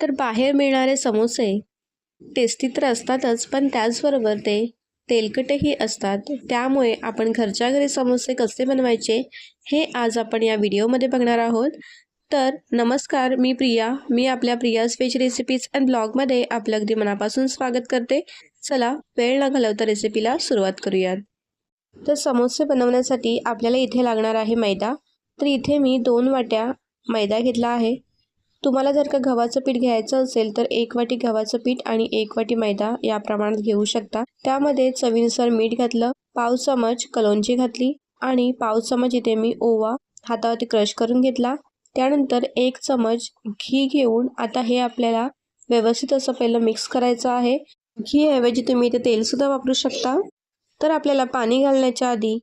तर बाहेर मिळणारे समोसे टेस्टी तर असतातच पण त्याचबरोबर ते तेलकटही असतात. त्यामुळे आपण घरच्या घरी समोसे कसे बनवायचे हे आज आपण या व्हिडिओमध्ये बघणार आहोत. तर नमस्कार मी प्रिया. मी आपल्या प्रियाज वेज रेसिपीज अँड ब्लॉगमध्ये आपलं अगदी मनापासून स्वागत करते. चला वेळ न घालवता रेसिपीला सुरुवात करूयात. तर समोसे बनवण्यासाठी आपल्याला इथे लागणार आहे मैदा. तर इथे मी दोन वाट्या मैदा घेतला आहे. तुम्हाला जर का गव्हाचं पीठ घ्यायचं असेल तर एक वाटी गव्हाचं पीठ आणि एक वाटी मैदा या प्रमाणात घेऊ शकता. त्यामध्ये चवीनुसार मीठ घातलं पाव चमच कलोंजी घातली आणि पाव चमच इथे मी ओवा हातावरती क्रश करून घेतला. त्यानंतर एक चमच घी घेऊन आता हे आपल्याला व्यवस्थित असं पहिलं मिक्स करायचं आहे. घी ऐवजी तुम्ही इथे तेलसुद्धा वापरू शकता. तर आपल्याला पाणी घालण्याच्या आधी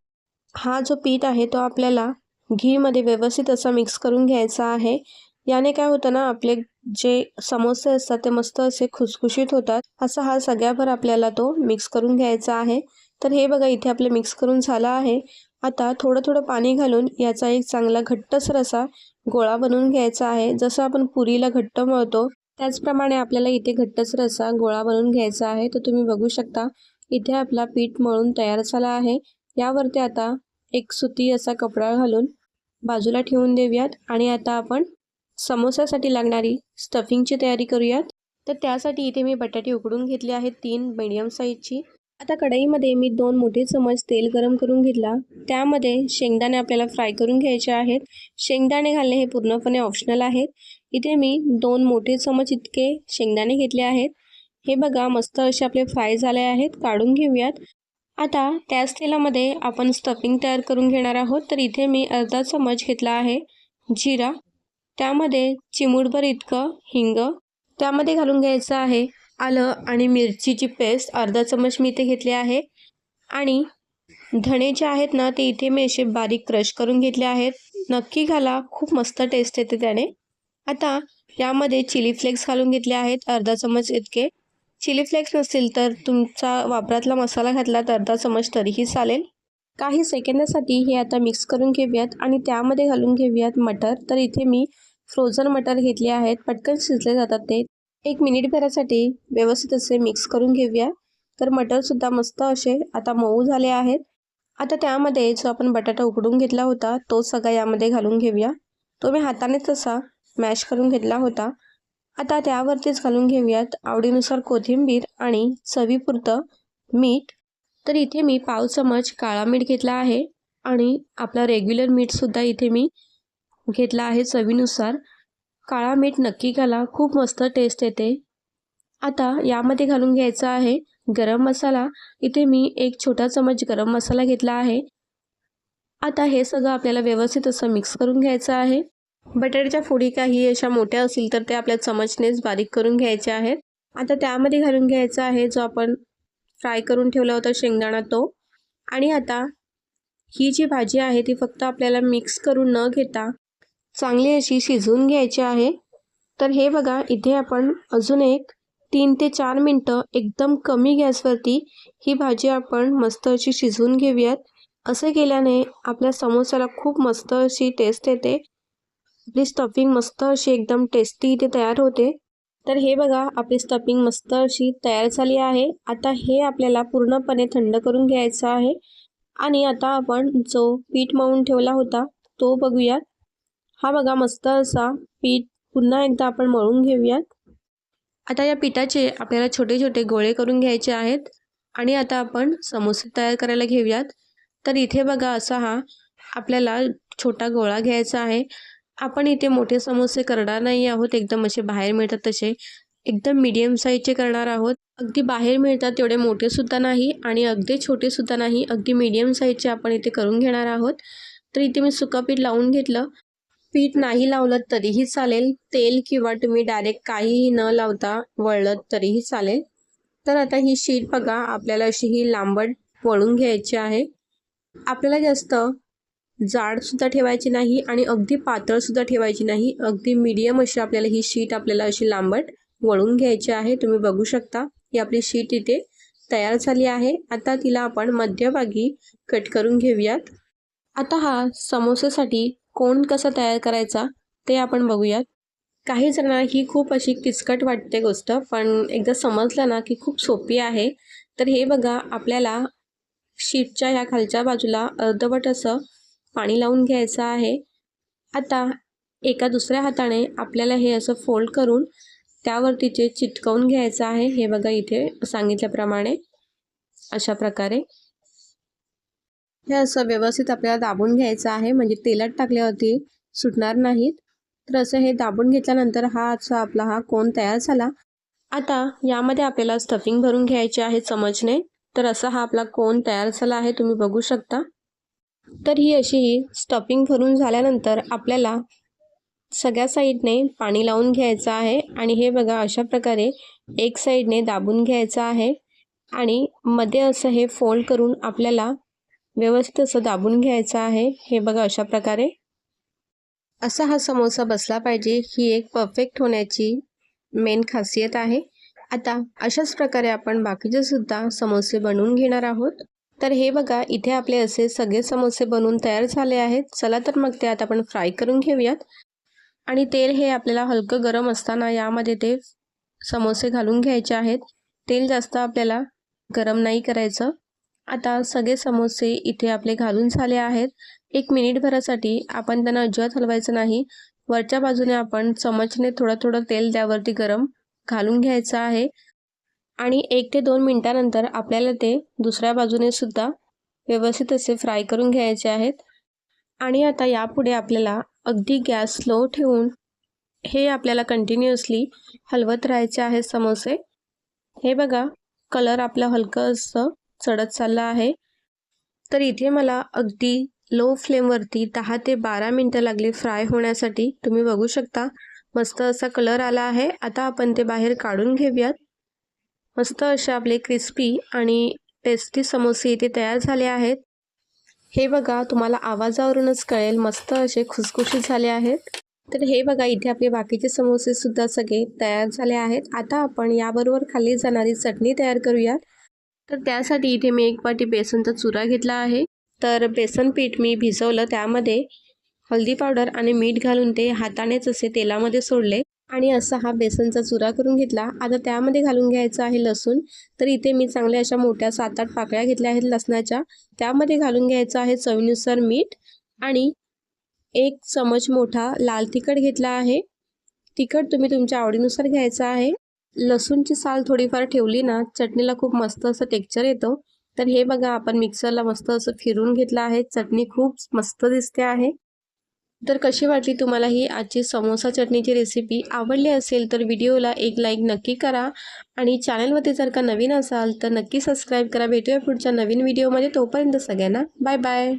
हा जो पीठ आहे तो आपल्याला घीमध्ये व्यवस्थित असा मिक्स करून घ्यायचा आहे. याने काय होतं ना आपले जे समोसे असतात ते मस्त असे खुसखुशीत होतात. असा हा सगळ्याभर आपल्याला तो मिक्स करून घ्यायचा आहे. तर हे बघा इथे आपलं मिक्स करून झालं आहे. आता थोडं थोडं पाणी घालून याचा एक चांगला घट्टसर असा गोळा बनवून घ्यायचा आहे. जसं आपण पुरीला घट्ट मळतो त्याचप्रमाणे आपल्याला इथे घट्टसर असा गोळा बनवून घ्यायचा आहे. तर तुम्ही बघू शकता इथे आपला पीठ मळून तयार झाला आहे. यावरती आता एक सुती असा कपडा घालून बाजूला ठेवून देऊयात. आणि आता आपण समोसासाठी लागणारी स्टफिंगची तयारी करूयात. तर त्यासाठी इथे मी बटाटे उकडून घेतले आहेत तीन मीडियम साईजची आता कढईमध्ये मी दोन मोठे चमच तेल गरम करून घेतला. त्यामध्ये शेंगदाणे आपल्याला फ्राय करून घ्यायचे आहेत. शेंगदाणे घालणे हे पूर्णपणे ऑप्शनल आहेत. इथे मी दोन मोठे चमच इतके शेंगदाणे घेतले आहेत. हे बघा मस्त असे आपले फ्राय झाले आहेत. काढून घेऊयात. आता त्याच तेलामध्ये आपण स्टफिंग तयार करून घेणार आहोत. तर इथे मी अर्धा चमच घेतला आहे जिरा. त्यामध्ये चिमूटभर इतकं हिंग त्यामध्ये घालून घ्यायचं आहे. आलं आणि मिरचीची पेस्ट अर्धा चमच मी इथे घेतले आहे. आणि धणे जे आहेत ना ते इथे मी असे बारीक क्रश करून घेतले आहेत. नक्की घाला खूप मस्त टेस्ट येते त्याने. आता यामध्ये चिली फ्लेक्स घालून घेतले आहेत अर्धा चमच इतके. चिली फ्लेक्स नसतील तर तुमचा वापरातला मसाला घातला तर अर्धा चमच तरीही चालेल. काही सेकंदासाठी हे आता मिक्स करून घेऊयात आणि त्यामध्ये घालून घेऊयात मटर. तर इथे मी फ्रोझन मटर घेतले आहेत. पटकन शिजले जातात ते. एक मिनिटभरासाठी व्यवस्थित असे मिक्स करून घेऊया. तर मटरसुद्धा मस्त असे आता मऊ झाले आहेत. आता त्यामध्ये जो आपण बटाटा उकडून घेतला होता तो सगळा यामध्ये घालून घेऊया. तो मी हाताने तसा मॅश करून घेतला होता. आता त्यावरतीच घालून घेऊयात आवडीनुसार कोथिंबीर आणि चवीपुरतं मीठ तर इथे मी पाव चमच काळा मीठ घेतला आहे आणि आपला रेग्युलर मीठसुद्धा इथे मी घेतला आहे चवीनुसार. काळा मीठ नक्की घाला खूप मस्त टेस्ट येते. आता यामध्ये घालून घ्यायचा आहे गरम मसाला. इथे मी एक छोटा चमच गरम मसाला घेतला आहे. आता हे सगळं आपल्याला व्यवस्थित असं मिक्स करून घ्यायचं आहे. बटाट्याच्या फोडी काही अशा मोठ्या असतील तर ते आपल्या चमचनेच बारीक करून घ्यायचे आहेत. आता त्यामध्ये घालून घ्यायचा आहे जो आपण फ्राय करून ठेवला होता शेंगदाणा तो. आणि आता ही जी भाजी आहे ती फक्त आपल्याला मिक्स करून न घेता चांगली अशी शिजवून घ्यायची आहे. तर हे बघा इथे आपण अजून एक तीन ते चार मिनटं एकदम कमी गॅसवरती ही भाजी आपण मस्त अशी शिजवून घेऊयात. असं केल्याने आपल्या समोसाला खूप मस्त अशी टेस्ट येते. आपली स्टफिंग मस्त अशी एकदम टेस्टी इथे तयार होते. तर हे बघा आपली स्टफिंग मस्त अशी तयार झाली आहे. आता हे आपल्याला पूर्णपणे थंड करून घ्यायचं आहे. आणि आता आपण जो पीठ मळून ठेवला होता तो बघूयात. हा बघा मस्त असा पीठ पुन्हा एकदा आपण मळून घेऊयात. आता या पिठाचे आपल्याला छोटे छोटे गोळे करून घ्यायचे आहेत. आणि आता आपण समोसे तयार करायला घेऊयात. तर इथे बघा असा हा आपल्याला छोटा गोळा घ्यायचा आहे. आपण इथे मोठे समोसे करणार नाही आहोत. एकदम असे बाहेर मिळतात तसे. एकदम मीडियम साईजचे करणार आहोत. अगदी बाहेर मिळतात तेवढे मोठेसुद्धा नाही आणि अगदी छोटेसुद्धा नाही. अगदी मीडियम साईजचे आपण इथे करून घेणार आहोत. तर इथे मी सुका पीठ लावून घेतलं. पीठ नाही लावलं तरीही चालेल. तेल किंवा तुम्ही डायरेक्ट काहीही न लावता वळलं तरीही चालेल. तर आता ही शीट बघा. आपल्याला अशी ही लांबट वळून घ्यायची आहे. आपल्याला जास्त जाडसुद्धा ठेवायची नाही आणि अगदी पातळसुद्धा ठेवायची नाही. अगदी मीडियम अशी आपल्याला ही शीट आपल्याला अशी लांबट वळून घ्यायची आहे. तुम्ही बघू शकता ही आपली शीट इथे तयार झाली आहे. आता तिला आपण मध्यभागी कट करून घेऊयात. आता हा समोसेसाठी कोण कसा तयार करायचा ते आपण बघूयात. काही जणांना ही खूप अशी किचकट वाटते गोष्ट पण एकदा समजलं ना की खूप सोपी आहे. तर हे बघा आपल्याला शीटच्या ह्या खालच्या बाजूला अर्धवट असं पाणी लावून घ्यायचं आहे. आता एका दुसऱ्या हाताने आपल्याला हे असं फोल्ड करून त्यावरतीचे चिटकवून घ्यायचं आहे. हे बघा इथे सांगितल्याप्रमाणे अशा प्रकारे. हे असं व्यवस्थित आपल्याला दाबून घ्यायचं आहे. म्हणजे तेलात टाकल्यावरती सुटणार नाहीत. तर असं हे दाबून घेतल्यानंतर हा असा आपला हा कोण तयार झाला. आता यामध्ये आपल्याला स्टफिंग भरून घ्यायचे आहे चमचने. तर असा हा आपला कोण तयार झाला आहे. तुम्ही बघू शकता. तर ही अशी ही स्टफिंग भरून झाल्यानंतर आपल्याला सगळ्या साईडने पाणी लावून घ्यायचं आहे. आणि हे बघा अशा प्रकारे एक साईडने दाबून घ्यायचं आहे. आणि मध्ये असं हे फोल्ड करून आपल्याला व्यवस्थित असं दाबून घ्यायचं आहे. हे बघा अशा प्रकारे. असा हा समोसा बसला पाहिजे. ही एक परफेक्ट होण्याची मेन खासियत आहे. आता अशाच प्रकारे आपण बाकीचे सुद्धा समोसे बनवून घेणार आहोत. तर हे बघा इथे आपले असे सगळे समोसे बनवून तयार झाले आहेत. चला तर मग ते आता आपण फ्राय करून घेऊयात. आणि तेल हे आपल्याला हलकं गरम असताना यामध्ये ते समोसे घालून घ्यायचे आहेत. तेल जास्त आपल्याला गरम नाही करायचं. आता सगळे समोसे इथे आपले घालून झाले आहेत. एक मिनिटभरासाठी आपण त्यांना अजिबात हलवायचं नाही. वरच्या बाजूने आपण चमचने थोडं थोडं तेल त्यावरती गरम घालून घ्यायचं आहे. आणि एक ते दोन मिनटानंतर आपल्याला ते दुसऱ्या बाजूने सुद्धा व्यवस्थित असे फ्राय करून घ्यायचे आहेत. आणि आता यापुढे आपल्याला अगदी गॅस स्लो ठेवून हे आपल्याला कंटिन्युअसली हलवत राहायचे आहे समोसे. हे बघा कलर आपलं हलकं असं चढत चाललं आहे. तर इथे मला अगदी लो फ्लेमवरती दहा ते बारा मिनटं लागली फ्राय होण्यासाठी. तुम्ही बघू शकता मस्त असा कलर आला आहे. आता आपण ते बाहेर काढून घेऊयात. मस्त असे आपले क्रिस्पी आणि टेस्टी समोसे इथे तयार झाले आहेत. हे बघा तुम्हाला आवाजावरूनच कळेल मस्त असे खुसखुशीत झाले आहेत. तर हे बघा इथे आपले बाकीचे समोसे सुद्धा सगळे तयार झाले आहेत. आता आपण याबरोबर खाल्ली जाणारी चटणी तयार करूयात तर त्यासाठी इथे मी एक वाटी बेसनचा चुरा घेतला आहे. तर बेसन पीठ मी भिजवलं त्यामध्ये. हळदी पावडर आणि मीठ घालून ते हातानेच असे तेलामध्ये सोडले. आणि असा हा बेसनचा चुरा करून घेतला. आता त्यामध्ये घालून घ्यायचं आहे लसूण. तर इथे मी चांगल्या अशा मोठ्या सात आठ पाकळ्या घेतल्या आहेत लसणाच्या. त्यामध्ये घालून घ्यायचं आहे चवीनुसार मीठ आणि एक चमच मोठा लाल तिखट घेतला आहे. तिखट तुम्ही तुमच्या आवडीनुसार घ्यायचं आहे. लसूणची साल थोडीफार ठेवली ना चटणीला खूप मस्त असं टेक्चर येतं. तर हे बघा आपण मिक्सरला मस्त असं फिरून घेतलं आहे. चटणी खूप मस्त दिसते आहे. तर कशी वाटली तुम्हाला ही आजची समोसा चटणीची रेसिपी आवडली असेल तर व्हिडिओला एक लाईक नक्की करा. आणि चॅनलवरती जर का नवीन असाल तर नक्की सबस्क्राईब करा. भेटूया पुढच्या नवीन व्हिडिओमध्ये तोपर्यंत सगळ्यांना बाय बाय